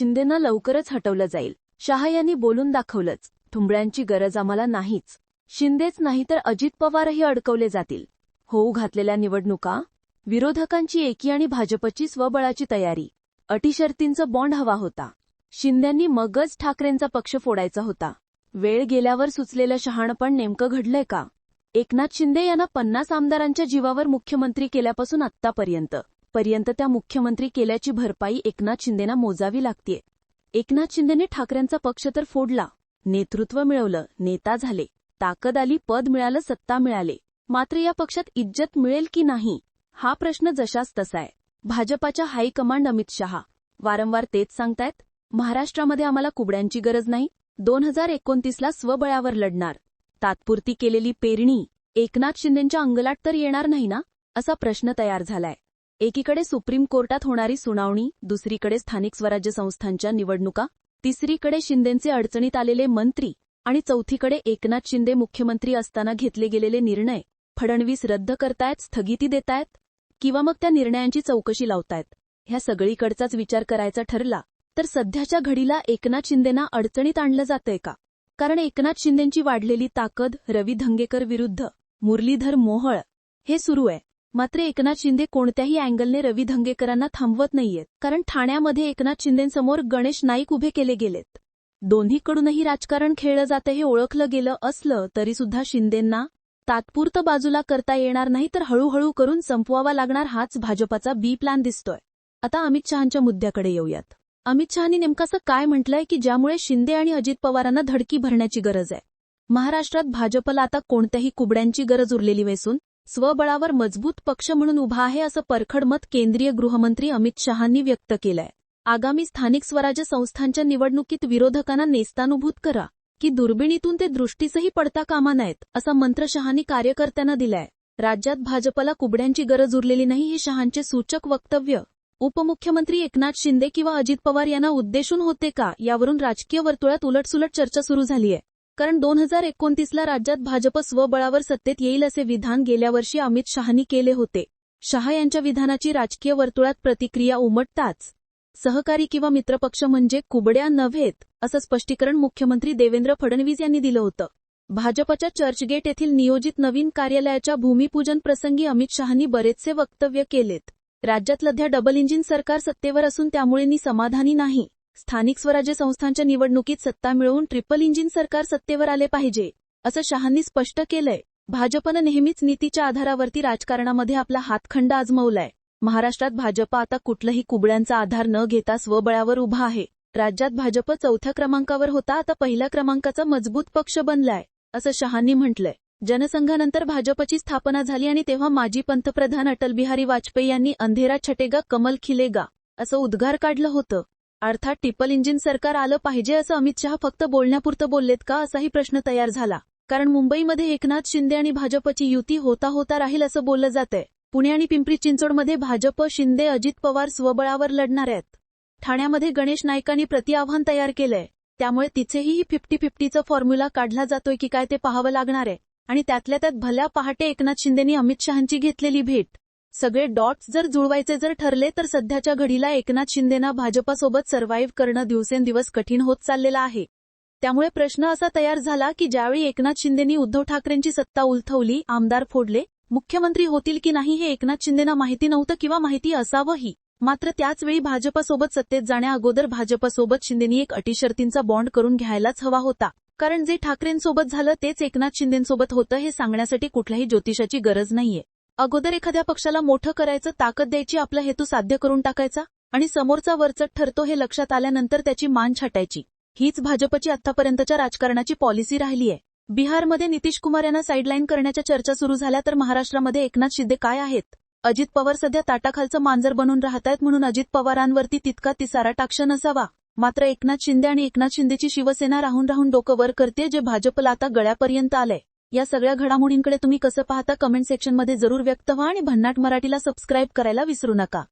शिंदेना लवकरच हटवलं जाईल. शहा यांनी बोलून दाखवलंच ठुंबळ्यांची गरज आम्हाला नाहीच. शिंदेच नाही तर अजित पवारही अडकवले जातील. होऊ घातलेल्या निवडणुका विरोधकांची एकी आणि भाजपची स्वबळाची तयारी. अटीशर्तींचं बॉन्ड हवा होता. शिंद्यांनी मगच ठाकरेंचा पक्ष फोडायचा होता. वेळ गेल्यावर सुचलेलं शहाणपण नेमकं घडलंय का? एकनाथ शिंदे यांना पन्नास आमदारांच्या जीवावर मुख्यमंत्री केल्यापासून आत्तापर्यंत. पर्यंत त्या मुख्यमंत्री केल्याची भरपाई एकनाथ शिंदेना मोजावी लागतीये. एकनाथ शिंदेने ठाकरेंचा पक्ष तर फोडला. नेतृत्व मिळवलं नेता झाले. ताकद आली पद मिळालं सत्ता मिळाले. मात्र या पक्षात इज्जत मिळेल की नाही हा प्रश्न जशाच तसा आहे. भाजपाच्या हायकमांड अमित शहा. वारंवार तेच सांगतायत महाराष्ट्रामध्ये आम्हाला कुबड्यांची गरज नाही. दोन हजार एकोणतीसला स्वबळावर लढणार. तात्पुरती केलेली पेरणी. एकनाथ शिंदेंच्या अंगलाट तर येणार नाही ना? असा प्रश्न तयार झालाय. एकीकडे सुप्रीम कोर्टात होणारी सुनावणी दुसरीकडे स्थानिक स्वराज्य संस्थांच्या निवडणुका तिसरीकडे शिंदेंचे अडचणीत आलेले मंत्री आणि चौथीकडे एकनाथ शिंदे मुख्यमंत्री असताना घेतले गेलेले निर्णय फडणवीस रद्द करतायत स्थगिती देतायत किंवा मग त्या निर्णयांची चौकशी लावतायत. ह्या सगळीकडचाच विचार करायचा ठरला तर सध्याच्या घडीला एकनाथ शिंदेना अडचणीत आणलं जातंय का? कारण एकनाथ शिंदेंची वाढलेली ताकद रवी धंगेकर विरुद्ध मुरलीधर मोहळ हे सुरू आहे. मात्र एकनाथ शिंदे कोणत्याही अँगलने रवी धंगेकरांना थांबवत नाहीयेत कारण ठाण्यामध्ये एकनाथ शिंदेंसमोर गणेश नाईक उभे केले गेलेत. दोन्हीकडूनही राजकारण खेळलं जातं हे ओळखलं गेलं असलं तरीसुद्धा शिंदेंना तात्पुरतं बाजूला करता येणार नाही तर हळूहळू करून संपवावा लागणार हाच भाजपाचा बी प्लॅन दिसतोय. आता अमित शहांच्या मुद्द्याकडे येऊयात. अमित शहानी नेमकासं काय म्हटलंय की ज्यामुळे शिंदे आणि अजित पवारांना धडकी भरण्याची गरज आहे? महाराष्ट्रात भाजपला आता कोणत्याही कुबड्यांची गरज उरलेली वेसून स्वबळावर मजबूत पक्ष म्हणून उभा आहे असं परखड मत केंद्रीय गृहमंत्री अमित शहांनी व्यक्त केलंय. आगामी स्थानिक स्वराज्य संस्थांच्या निवडणुकीत विरोधकांना नेस्तानुभूत करा की दुर्बिणीतून ते दृष्टीसही पडता कामा नयेत असा मंत्र शहांनी कार्यकर्त्यांना दिलाय. राज्यात भाजपला कुबड्यांची गरज उरलेली नाही हे शहांचे सूचक वक्तव्य. उपमुख्यमंत्री एकनाथ शिंदे किंवा अजित पवार यांना उद्देशून होते का यावरून राजकीय वर्तुळात उलटसुलट चर्चा सुरू झालीय. कारण दोन हजार एकोणतीसला राज्यात भाजप स्वबळावर सत्तेत येईल असे विधान गेल्या वर्षी अमित शहानी केले होते. शहा यांच्या विधानाची राजकीय वर्तुळात प्रतिक्रिया उमटताच सहकारी किंवा मित्रपक्ष म्हणजे कुबड्या नव्हेत असं स्पष्टीकरण मुख्यमंत्री देवेंद्र फडणवीस यांनी दिलं होतं. भाजपच्या चर्चगेट येथील नियोजित नवीन कार्यालयाच्या भूमिपूजन प्रसंगी अमित शहानी बरेचसे वक्तव्य केलेत. राज्यातलध्या डबल इंजिन सरकार सत्तेवर असून त्यामुळे मी समाधानी नाही. स्थानिक स्वराज्य संस्थांच्या निवडणुकीत सत्ता मिळवून ट्रिपल इंजिन सरकार सत्तेवर आले पाहिजे असं शहांनी स्पष्ट केलंय. भाजपनं नेहमीच नीतीच्या आधारावरती राजकारणामध्ये आपला हातखंड आजमवलाय. महाराष्ट्रात भाजप आता कुठलंही कुबड्यांचा आधार न घेता स्वबळावर उभा आहे. राज्यात भाजप चौथ्या क्रमांकावर होता आता पहिल्या क्रमांकाचा मजबूत पक्ष बनलाय असं शहांनी म्हटलंय. जनसंघानंतर भाजपची स्थापना झाली आणि तेव्हा माजी पंतप्रधान अटल बिहारी वाजपेयी यांनी अंधेरा छटेगा कमल खिलेगा असं उद्गार काढलं होतं. अर्थात ट्रिपल इंजिन सरकार आलं पाहिजे असं अमित शहा फक्त बोलण्यापुरतं बोललेत का असाही प्रश्न तयार झाला. कारण मुंबईमध्ये एकनाथ शिंदे आणि भाजपची युती होता होता राहील असं बोललं जातंय. पुणे आणि पिंपरी चिंचवडमध्ये भाजप शिंदे अजित पवार स्वबळावर लढणार आहेत ठाण्यामध्ये गणेश नाईकांनी प्रतिआव्हान तयार केलंय. त्यामुळे तिथेही फिफ्टी फिफ्टीचा फॉर्म्युला काढला जातोय की काय ते पाहावं लागणार आहे. आणि त्यातल्या त्यात भल्या पहाटे एकनाथ शिंदेनी अमित शहांची घेतलेली भेट. सगळे डॉट्स जर जुळवायचे जर ठरले तर सध्याच्या घडीला एकनाथ शिंदेना भाजपासोबत सर्व्हाइव्ह करणं दिवसेंदिवस कठीण होत चाललेलं आहे. त्यामुळे प्रश्न असा तयार झाला की ज्यावेळी एकनाथ शिंदेनी उद्धव ठाकरेंची सत्ता उलथवली आमदार फोडले मुख्यमंत्री होतील की नाही हे एकनाथ शिंदेना माहिती नव्हतं किंवा माहिती असावंही. मात्र त्याचवेळी भाजपासोबत सत्तेत जाण्या अगोदर भाजपासोबत शिंदेनी एक अटीशर्तींचा बॉन्ड करून घ्यायलाच हवा होता. कारण जे ठाकरेंसोबत झालं तेच एकनाथ शिंदेसोबत होतं हे सांगण्यासाठी कुठल्याही ज्योतिषाची गरज नाहीये. अगोदर एखाद्या पक्षाला मोठं करायचं ताकद द्यायची आपला हेतू साध्य करून टाकायचा आणि समोरचा वरचट ठरतो हे लक्षात आल्यानंतर त्याची मान छाटायची. हीच भाजपची आतापर्यंतच्या राजकारणाची पॉलिसी राहिलीय. बिहारमध्ये नितीश कुमार यांना साईडलाईन करण्याच्या चर्चा सुरू झाल्या तर महाराष्ट्रामध्ये एकनाथ शिंदे काय आहेत? अजित पवार सध्या ताटाखालचं मांजर बनून राहतायत म्हणून अजित पवारांवरती तितका तिसारा टाक्ष नसावा. मात्र एकनाथ शिंदे आणि एकनाथ शिंदेची शिवसेना राहून राहून डोकं वर करते जे भाजपला आता गळ्यापर्यंत आलंय. या सगळ्या घडामोडींकडे तुम्ही कसं पाहता कमेंट सेक्शनमध्ये जरूर व्यक्त व्हा आणि भन्नाट मराठीला सबस्क्राईब करायला विसरू नका.